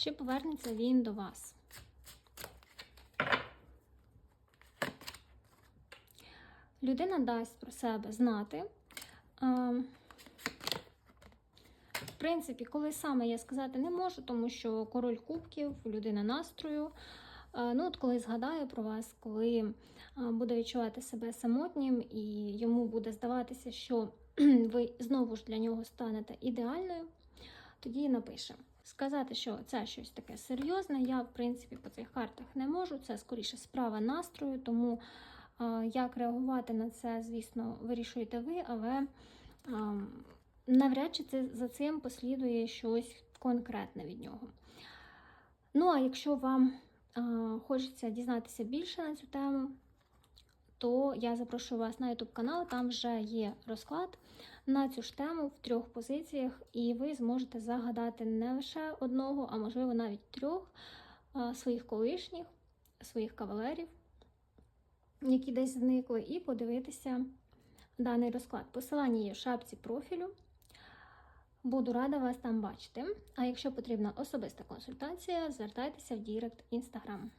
Чи повернеться він до вас? Людина дасть про себе знати. Ем, В принципі, коли саме я сказати не можу, тому що король кубків, людина настрою. Е, Ну, от коли згадаю про вас, коли е, буде відчувати себе самотнім, і йому буде здаватися, що ви знову ж для нього станете ідеальною, тоді напише. Сказати, що це щось таке серйозне, я, в принципі, по цих картах не можу. Це скоріше справа настрою, тому е, як реагувати на це, звісно, вирішуєте ви, але е, навряд чи це, за цим послідує щось конкретне від нього. Ну, а якщо вам е, хочеться дізнатися більше на цю тему, то я запрошую вас на YouTube канал, там вже є розклад на цю ж тему в трьох позиціях, і ви зможете загадати не лише одного, а можливо навіть трьох своїх колишніх, своїх кавалерів, які десь зникли, і подивитися даний розклад. Посилання є в шапці профілю. Буду рада вас там бачити. А якщо потрібна особиста консультація, звертайтеся в Дірект Інстаграм.